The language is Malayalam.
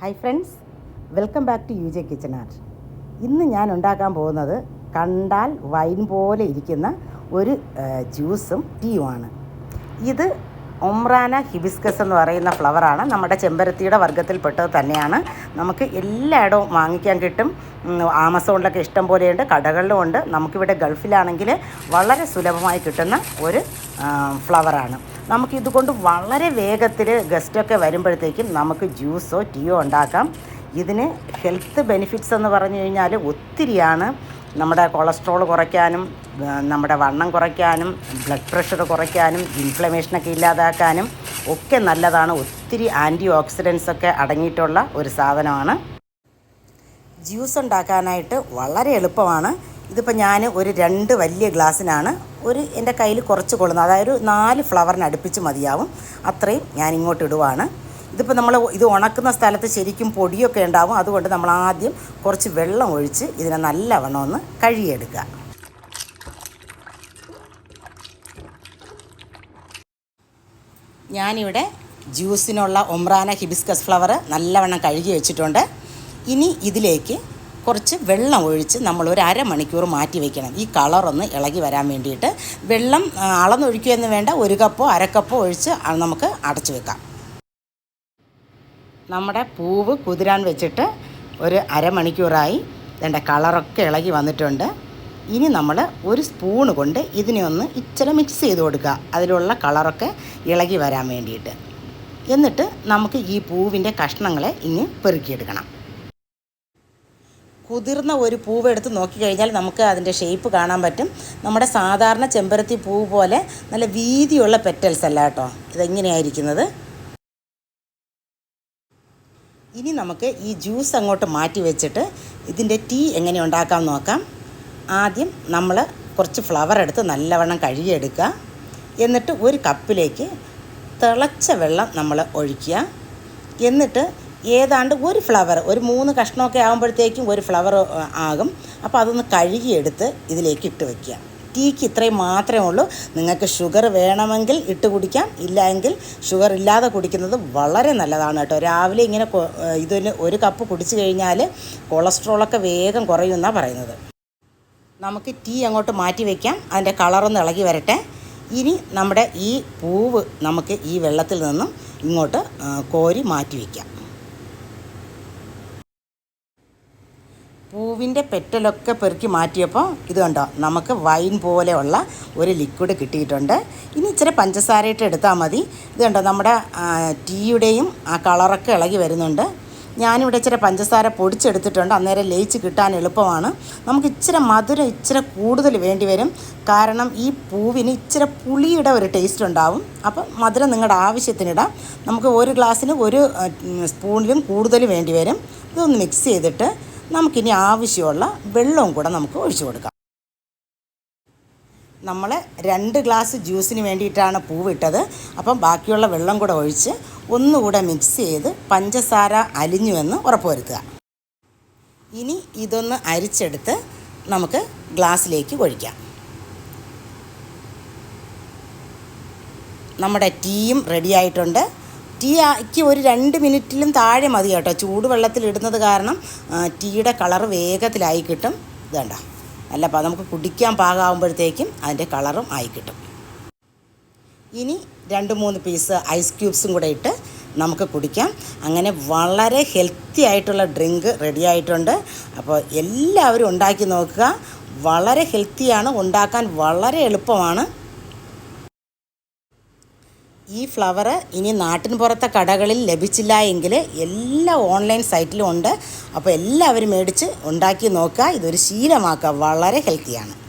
Hi friends welcome back to U J kitchen art ഇന്ന് ഞാൻ ഉണ്ടാക്കാൻ പോകുന്നത് കണ്ടാൽ വൈൻ പോലെ ഇരിക്കുന്ന ഒരു ജ്യൂസും ടീയുമാണ് ഇത് ഒമ്രാന ഹിബിസ്കസ് എന്ന് പറയുന്ന ഫ്ലവറാണ് നമ്മുടെ ചെമ്പരത്തിയുടെ വർഗത്തിൽപ്പെട്ടത് തന്നെയാണ്. നമുക്ക് എല്ലായിടവും വാങ്ങിക്കാൻ കിട്ടും. ആമസോണിലൊക്കെ ഇഷ്ടം പോലെയുണ്ട് കടകളിലും ഉണ്ട്. നമുക്കിവിടെ ഗൾഫിലാണെങ്കിൽ വളരെ സുലഭമായി കിട്ടുന്ന ഒരു ഫ്ലവറാണ് നമുക്കിതുകൊണ്ട് വളരെ വേഗത്തിൽ ഗസ്റ്റൊക്കെ വരുമ്പോഴത്തേക്കും നമുക്ക് ജ്യൂസോ ടീയോ ഉണ്ടാക്കാം. ഇതിന് ഹെൽത്ത് ബെനിഫിറ്റ്സ് എന്ന് പറഞ്ഞു കഴിഞ്ഞാൽ ഒത്തിരിയാണ്. നമ്മുടെ കൊളസ്ട്രോൾ കുറയ്ക്കാനും നമ്മുടെ വണ്ണം കുറയ്ക്കാനും ബ്ലഡ് പ്രഷർ കുറയ്ക്കാനും ഇൻഫ്ലമേഷനൊക്കെ ഇല്ലാതാക്കാനും ഒക്കെ നല്ലതാണ്. ഒത്തിരി ആന്റി ഓക്സിഡൻസ് ഒക്കെ അടങ്ങിയിട്ടുള്ള ഒരു സാധനമാണ്. ജ്യൂസ് ഉണ്ടാക്കാനായിട്ട് വളരെ എളുപ്പമാണ്. ഇതിപ്പോൾ ഞാൻ ഒരു രണ്ട് വലിയ ഗ്ലാസ്സിനാണ് ഒരു എന്റെ കയ്യിൽ കുറച്ച് കൊള്ളുന്ന. അതായത് ഒരു നാല് ഫ്ലവറിന് അടുപ്പിച്ച് മതിയാവും. അത്രയും ഞാൻ ഇങ്ങോട്ട് ഇടുവാണ്. ഇതിപ്പോൾ നമ്മൾ ഇത് ഉണക്കുന്ന സ്ഥലത്ത് ശരിക്കും പൊടിയൊക്കെ ഉണ്ടാവും. അതുകൊണ്ട് നമ്മൾ ആദ്യം കുറച്ച് വെള്ളം ഒഴിച്ച് ഇതിനെ നല്ലവണ്ണം ഒന്ന് കഴുകിയെടുക്കുക. ഞാനിവിടെ ജ്യൂസിനുള്ള ഒമ്രാന ഹിബിസ്കസ് ഫ്ലവർ നല്ലവണ്ണം കഴുകി വെച്ചിട്ടുണ്ട്. ഇനി ഇതിലേക്ക് കുറച്ച് വെള്ളം ഒഴിച്ച് നമ്മൾ ഒരു അരമണിക്കൂർ മാറ്റി വയ്ക്കണം ഈ കളറൊന്ന് ഇളകി വരാൻ വേണ്ടിയിട്ട് വെള്ളം അളന്നൊഴിക്കുകയെന്ന് വേണ്ട ഒരു കപ്പോ അരക്കപ്പോ ഒഴിച്ച് നമുക്ക് അടച്ചു വെക്കാം. നമ്മുടെ പൂവ് കുതിരാൻ വെച്ചിട്ട് ഒരു അരമണിക്കൂറായി ഇതിന്റെ കളറൊക്കെ ഇളകി വന്നിട്ടുണ്ട്. ഇനി നമ്മൾ ഒരു സ്പൂണ് കൊണ്ട് ഇതിനെ ഒന്ന് ഇച്ചിരി മിക്സ് ചെയ്ത് കൊടുക്കുക. അതിലുള്ള കളറൊക്കെ ഇളകി വരാൻ വേണ്ടിയിട്ട്. എന്നിട്ട് നമുക്ക് ഈ പൂവിന്റെ കഷ്ണങ്ങളെ ഇനി പെറുക്കിയെടുക്കണം. കുതിർന്ന ഒരു പൂവ് എടുത്ത് നോക്കിക്കഴിഞ്ഞാൽ നമുക്ക് അതിന്റെ ഷേപ്പ് കാണാൻ പറ്റും. നമ്മുടെ സാധാരണ ചെമ്പരത്തി പൂവ് പോലെ നല്ല വീതിയുള്ള പെറ്റൽസ് അല്ല കേട്ടോ. ഇതെങ്ങനെയായിരിക്കുന്നത്? ഇനി നമുക്ക് ഈ ജ്യൂസ് അങ്ങോട്ട് മാറ്റി വെച്ചിട്ട് ഇതിന്റെ ടീ എങ്ങനെ ഉണ്ടാക്കാം നോക്കാം. ആദ്യം നമ്മൾ കുറച്ച് ഫ്ലവർ എടുത്ത് നല്ലവണ്ണം കഴുകിയെടുക്കുക. എന്നിട്ട് ഒരു കപ്പിലേക്ക് തിളച്ച വെള്ളം നമ്മൾ ഒഴിക്കുക. എന്നിട്ട് ഏതാണ്ട് ഒരു ഫ്ലവർ ഒരു മൂന്ന് കഷ്ണമൊക്കെ ആകുമ്പോഴത്തേക്കും ഒരു ഫ്ലവർ ആകും. അപ്പോൾ അതൊന്ന് കഴുകിയെടുത്ത് ഇതിലേക്ക് ഇട്ട് വയ്ക്കുക ടീക്ക് ഇത്രയും മാത്രമേ ഉള്ളൂ. നിങ്ങൾക്ക് ഷുഗർ വേണമെങ്കിൽ ഇട്ട് കുടിക്കാം. ഇല്ല എങ്കിൽ ഷുഗർ ഇല്ലാതെ കുടിക്കുന്നത് വളരെ നല്ലതാണ് കേട്ടോ. രാവിലെ ഇങ്ങനെ ഇതിന് ഒരു കപ്പ് കുടിച്ചു കഴിഞ്ഞാൽ കൊളസ്ട്രോളൊക്കെ വേഗം കുറയുമെന്നാണ് പറയുന്നത്. നമുക്ക് ടീ അങ്ങോട്ട് മാറ്റി വയ്ക്കാം അതിന്റെ കളറൊന്ന് ഇളകി വരട്ടെ. ഇനി നമ്മുടെ ഈ പൂവ് നമുക്ക് ഈ വെള്ളത്തിൽ നിന്നും ഇങ്ങോട്ട് കോരി മാറ്റി വയ്ക്കാം പൂവിന്റെ പെറ്റലൊക്കെ പെറുക്കി മാറ്റിയപ്പോൾ ഇത് കണ്ടോ നമുക്ക് വൈൻ പോലെയുള്ള ഒരു ലിക്വിഡ് കിട്ടിയിട്ടുണ്ട്. ഇനി ഇച്ചിരി പഞ്ചസാരയിട്ട് എടുത്താൽ മതി. ഇത് കണ്ടോ നമ്മുടെ ടീയുടെയും ആ കളറൊക്കെ ഇളകി വരുന്നുണ്ട്. ഞാനിവിടെ ഇച്ചിരി പഞ്ചസാര പൊടിച്ചെടുത്തിട്ടുണ്ട്. അന്നേരം ലയിച്ച് കിട്ടാൻ എളുപ്പമാണ്. നമുക്ക് ഇച്ചിരി മധുരം ഇച്ചിരി കൂടുതൽ വേണ്ടി വരും. കാരണം ഈ പൂവിന് ഇച്ചിരി പുളിയുടെ ഒരു ടേസ്റ്റ് ഉണ്ടാവും. അപ്പം മധുരം നിങ്ങളുടെ ആവശ്യത്തിനിടാം നമുക്ക് ഒരു ഗ്ലാസ്സിന് ഒരു സ്പൂണിലും കൂടുതൽ വേണ്ടി വരും. ഇതൊന്ന് മിക്സ് ചെയ്തിട്ട് നമുക്കിനി ആവശ്യമുള്ള വെള്ളവും കൂടെ നമുക്ക് ഒഴിച്ചു കൊടുക്കാം. നമ്മൾ രണ്ട് ഗ്ലാസ് ജ്യൂസിന് വേണ്ടിയിട്ടാണ് പൂവിട്ടത്. അപ്പം ബാക്കിയുള്ള വെള്ളം കൂടെ ഒഴിച്ച് ഒന്നുകൂടെ മിക്സ് ചെയ്ത് പഞ്ചസാര അലിഞ്ഞുവെന്ന് ഉറപ്പുവരുത്തുക. ഇനി ഇതൊന്ന് അരിച്ചെടുത്ത് നമുക്ക് ഗ്ലാസ്സിലേക്ക് ഒഴിക്കാം. നമ്മുടെ ടീയും റെഡി ആയിട്ടുണ്ട് ടീ ആക്കി ഒരു രണ്ട് മിനിറ്റിലും താഴെ മതി കേട്ടോ. ചൂടുവെള്ളത്തിൽ ഇടുന്നത് കാരണം ടീയുടെ കളർ വേഗത്തിലായി കിട്ടും. ഇത് കണ്ട അല്ല അപ്പോൾ നമുക്ക് കുടിക്കാൻ പാകമാകുമ്പോഴത്തേക്കും അതിന്റെ കളറും ആയി കിട്ടും. ഇനി രണ്ട് മൂന്ന് പീസ് ഐസ് ക്യൂബ്സും കൂടെ ഇട്ട് നമുക്ക് കുടിക്കാം. അങ്ങനെ വളരെ ഹെൽത്തി ആയിട്ടുള്ള ഡ്രിങ്ക് റെഡി ആയിട്ടുണ്ട്. അപ്പോൾ എല്ലാവരും ഉണ്ടാക്കി നോക്കുക. വളരെ ഹെൽത്തിയാണ്. ഉണ്ടാക്കാൻ വളരെ എളുപ്പമാണ്. ഈ ഫ്ലവർ ഇനി നാട്ടിൻ പുറത്തെ കടകളിൽ ലഭിച്ചില്ല എങ്കിൽ എല്ലാ ഓൺലൈൻ സൈറ്റിലും ഉണ്ട്. അപ്പോൾ എല്ലാവരും മേടിച്ച് ഉണ്ടാക്കി നോക്കുക. ഇതൊരു ശീലമാക്കുക. വളരെ ഹെൽത്തിയാണ്